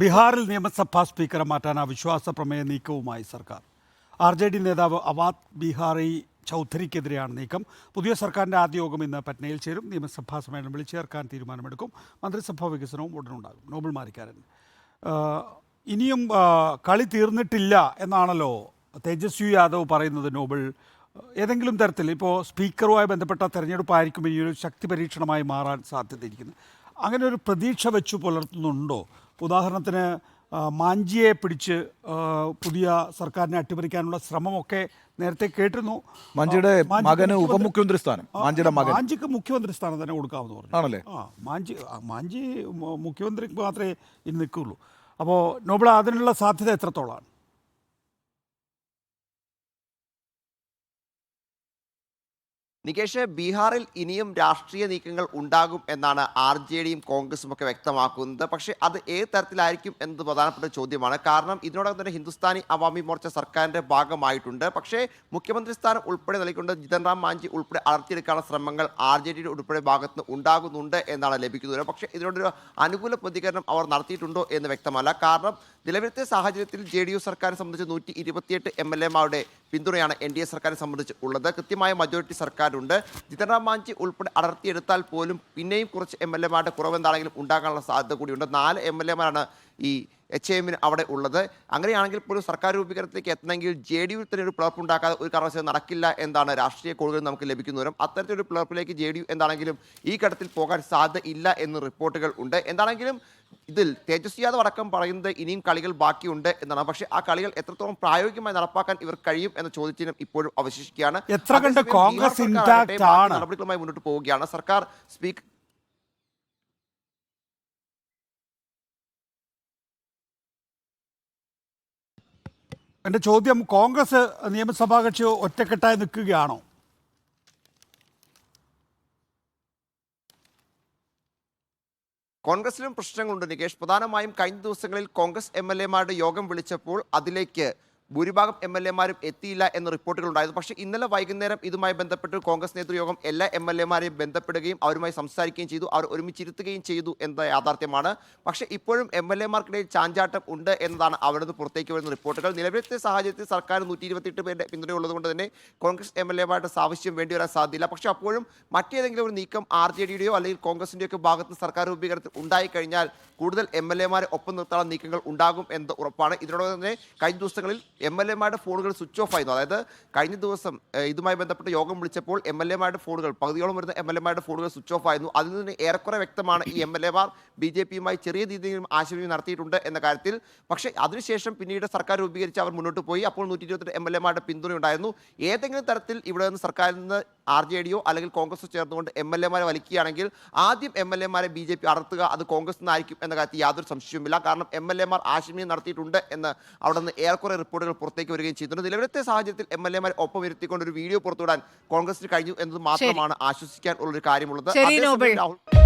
ബീഹാറിൽ നിയമസഭാ സ്പീക്കറെ മാറ്റാൻ അവിശ്വാസ പ്രമേയ നീക്കവുമായി സർക്കാർ. ആർ ജെ ഡി നേതാവ് അവാദ് ബീഹാറി ചൗധരിക്കെതിരെയാണ് നീക്കം. പുതിയ സർക്കാരിന്റെ ആദ്യ യോഗം ഇന്ന് പറ്റ്നയിൽ ചേരും. നിയമസഭാ സമ്മേളനം വിളിച്ചു ചേർക്കാൻ തീരുമാനമെടുക്കും. മന്ത്രിസഭാ വികസനവും ഉടനുണ്ടാകും. നോബൽ മാരിക്കാരൻ. ഇനിയും കളി തീർന്നിട്ടില്ല എന്നാണല്ലോ തേജസ്വി യാദവ് പറയുന്നത് നോബൽ ഏതെങ്കിലും തരത്തിൽ ഇപ്പോൾ സ്പീക്കറുമായി ബന്ധപ്പെട്ട തെരഞ്ഞെടുപ്പായിരിക്കും ഇനിയൊരു ശക്തി പരീക്ഷണമായി മാറാൻ സാധ്യതയിരിക്കുന്നത്. അങ്ങനെ ഒരു പ്രതീക്ഷ വെച്ച് പുലർത്തുന്നുണ്ടോ? ഉദാഹരണത്തിന് മാഞ്ചിയെ പിടിച്ച് പുതിയ സർക്കാരിനെ അട്ടിമറിക്കാനുള്ള ശ്രമമൊക്കെ നേരത്തെ കേട്ടിരുന്നു. മാഞ്ചിയുടെ മകന് ഉപമുഖ്യമന്ത്രി സ്ഥാനം. മാഞ്ചിയുടെ മകൻ മാഞ്ചിക്ക് മുഖ്യമന്ത്രി സ്ഥാനം തന്നെ കൊടുക്കാമെന്ന് പറഞ്ഞു. ആണല്ലേ? ആ മാഞ്ചി മാഞ്ചി മുഖ്യമന്ത്രിക്ക് മാത്രമേ ഇനി നിൽക്കുള്ളൂ. അപ്പോൾ നോബിൾ അതിനുള്ള സാധ്യത എത്രത്തോളമാണ് നികേഷ് ബീഹാറിൽ ഇനിയും രാഷ്ട്രീയ നീക്കങ്ങൾ ഉണ്ടാകും എന്നാണ് ആർ ജെ ഡിയും കോൺഗ്രസും ഒക്കെ വ്യക്തമാക്കുന്നത്. പക്ഷേ അത് ഏത് തരത്തിലായിരിക്കും എന്നത് പ്രധാനപ്പെട്ട ചോദ്യമാണ്. കാരണം ഇതിനോടകം തന്നെ ഹിന്ദുസ്ഥാനി അവാമി മോർച്ച സർക്കാരിന്റെ ഭാഗമായിട്ടുണ്ട്. പക്ഷേ മുഖ്യമന്ത്രി സ്ഥാനം ഉൾപ്പെടെ നൽകിക്കൊണ്ട് ജിതൻ റാം മാഞ്ചി ഉൾപ്പെടെ അടർത്തിയെടുക്കാനുള്ള ശ്രമങ്ങൾ ആർ ജെ ഡിയുടെ ഉൾപ്പെടെ ഭാഗത്ത് നിന്ന് ഉണ്ടാകുന്നുണ്ട് എന്നാണ് ലഭിക്കുന്നത്. പക്ഷേ ഇതിനോടൊരു അനുകൂല പ്രതികരണം അവർ നടത്തിയിട്ടുണ്ടോ എന്ന് വ്യക്തമല്ല. കാരണം നിലവിലത്തെ സാഹചര്യത്തിൽ ജെ ഡി യു സർക്കാരിനെ സംബന്ധിച്ച് നൂറ്റി ഇരുപത്തിയെട്ട് എം എൽ എമാരുടെ പിന്തുണയാണ് എൻ ഡി എ സർക്കാരിനെ സംബന്ധിച്ച് ഉള്ളത്. കൃത്യമായ മജോറിറ്റി സർക്കാരുണ്ട്. ജിതൻറാം മാഞ്ചി ഉൾപ്പെടെ അടർത്തിയെടുത്താൽ പോലും പിന്നെയും കുറച്ച് എം എൽ എമാരുടെ കുറവെന്താണെങ്കിലും ഉണ്ടാകാനുള്ള സാധ്യത കൂടിയുണ്ട്. നാല് എം എൽ എമാരാണ് ഈ എച്ച് എമ്മിന് അവിടെ ഉള്ളത്. അങ്ങനെയാണെങ്കിൽ പോലും സർക്കാർ രൂപീകരണത്തിലേക്ക് എത്തണമെങ്കിൽ ജെ ഡി യു തന്നെ ഒരു പിളർപ്പുണ്ടാക്കാതെ ഒരു കാരണവശാലും നടക്കില്ല എന്നാണ് രാഷ്ട്രീയ കോളുകൾ നമുക്ക് ലഭിക്കുന്നവരും അത്തരത്തിലൊരു പിളർപ്പിലേക്ക് ജെ ഡി യു എന്താണെങ്കിലും ഈ ഘട്ടത്തിൽ പോകാൻ സാധ്യത ഇല്ല എന്ന് റിപ്പോർട്ടുകൾ ഉണ്ട്. എന്താണെങ്കിലും ഇതിൽ തേജസ്വി യാദവ് അടക്കം പറയുന്നത് ഇനിയും കളികൾ ബാക്കിയുണ്ട് എന്നാണ്. പക്ഷെ ആ കളികൾ എത്രത്തോളം പ്രായോഗികമായി നടപ്പാക്കാൻ ഇവർ കഴിയും എന്ന ചോദ്യത്തിനും ഇപ്പോഴും അവശേഷിക്കുകയാണ്. എത്ര കണ്ട് കോൺഗ്രസ്? നടപടികളുമായി മുന്നോട്ട് പോവുകയാണ്. സർക്കാർ സ്പീക്കർ എന്റെ ചോദ്യം കോൺഗ്രസ് നിയമസഭാ കക്ഷി ഒറ്റക്കെട്ടായി നിൽക്കുകയാണോ? കോൺഗ്രസിലും പ്രശ്നങ്ങളുണ്ട് നികേഷ്. പ്രധാനമായും കഴിഞ്ഞ ദിവസങ്ങളിൽ കോൺഗ്രസ് എം എൽ എമാരുടെ യോഗം വിളിച്ചപ്പോൾ അതിലേക്ക് ഭൂരിഭാഗം എം എൽ എമാരും എത്തിയില്ല എന്ന റിപ്പോർട്ടുകൾ ഉണ്ടായിരുന്നു. പക്ഷേ ഇന്നലെ വൈകുന്നേരം ഇതുമായി ബന്ധപ്പെട്ട് കോൺഗ്രസ് നേതൃയോഗം എല്ലാ എം എൽ എമാരെയും ബന്ധപ്പെടുകയും അവരുമായി സംസാരിക്കുകയും ചെയ്തു. അവർ ഒരുമിച്ചിരുത്തുകയും ചെയ്തു എന്ന യാഥാർത്ഥ്യമാണ്. പക്ഷേ ഇപ്പോഴും എം എൽ എമാർക്കിടയിൽ ചാഞ്ചാട്ടം ഉണ്ട് എന്നതാണ് അവിടെ നിന്ന് പുറത്തേക്ക് വരുന്ന റിപ്പോർട്ടുകൾ. നിലവിലത്തെ സാഹചര്യത്തിൽ സർക്കാർ നൂറ്റി ഇരുപത്തിയെട്ട് പേരുടെ പിന്തുണയുള്ളത് കൊണ്ട് തന്നെ കോൺഗ്രസ് എം എൽ എമാരുടെ സാവശ്യം വേണ്ടി വരാൻ സാധ്യതയില്ല. പക്ഷേ അപ്പോഴും മറ്റേതെങ്കിലും ഒരു നീക്കം ആർ ജെ ഡിയുടെയോ അല്ലെങ്കിൽ കോൺഗ്രസിന്റെയോ ഒക്കെ ഭാഗത്ത് സർക്കാർ രൂപീകരണത്തിൽ ഉണ്ടായിക്കഴിഞ്ഞാൽ കൂടുതൽ എം എൽ എമാരെ ഒപ്പം നിർത്താനുള്ള നീക്കങ്ങൾ ഉണ്ടാകും എന്ന് ഉറപ്പാണ്. ഇതിനോടൊപ്പം തന്നെ കഴിഞ്ഞ ദിവസങ്ങളിൽ എം എൽ എമാരുടെ ഫോണുകൾ സ്വിച്ച് ഓഫ് ആയിരുന്നു. അതായത് കഴിഞ്ഞ ദിവസം ഇതുമായി ബന്ധപ്പെട്ട് യോഗം വിളിച്ചപ്പോൾ എം എൽ എമാരുടെ ഫോണുകൾ പകുതിയോളം വരുന്ന എം എൽ എമാരുടെ ഫോണുകൾ സ്വിച്ച് ഓഫ് ആയിരുന്നു. അതിൽ നിന്ന് ഏറെക്കുറെ വ്യക്തമാണ് ഈ എം എൽ എമാർ ബി ജെ പിയുമായി ചെറിയ രീതിയിലും ആശയവിനിമയം നടത്തിയിട്ടുണ്ട് എന്ന കാര്യത്തിൽ. പക്ഷേ അതിനുശേഷം പിന്നീട് സർക്കാർ രൂപീകരിച്ച് അവർ മുന്നോട്ട് പോയി. അപ്പോൾ നൂറ്റി ഇരുപത്തെട്ട് എം എൽ എമാരുടെ പിന്തുണയുണ്ടായിരുന്നു. ഏതെങ്കിലും തരത്തിൽ ഇവിടെ നിന്ന് സർക്കാരിൽ നിന്ന് ആർ ജെ ഡിയോ അല്ലെങ്കിൽ കോൺഗ്രസ് ചേർന്നുകൊണ്ട് എം എൽ എമാരെ വലിക്കുകയാണെങ്കിൽ ആദ്യം എം എൽ എമാരെ ബി ജെ പി അടർത്തുക അത് കോൺഗ്രസ് നിന്നായിരിക്കും എന്ന കാര്യത്തിൽ യാതൊരു സംശയവുമില്ല. കാരണം എം എൽ എമാർ ആശയവിനിമയം നടത്തിയിട്ടുണ്ട് എന്ന് അവിടെ നിന്ന് ഏറെക്കുറെ റിപ്പോർട്ടുകൾ പുറത്തേക്ക് വരികയും ചെയ്തിട്ടുണ്ട് നിലവിലത്തെ സാഹചര്യത്തിൽ എം എൽ എമാരെ ഒപ്പം ഇരുത്തിക്കൊണ്ട് ഒരു വീഡിയോ പുറത്തുവിടാൻ കോൺഗ്രസിന് കഴിഞ്ഞു എന്നത് മാത്രമാണ് ആശ്വസിക്കാൻ ഉള്ളൊരു കാര്യമുള്ളത്. അതേസമയം രാഹുൽ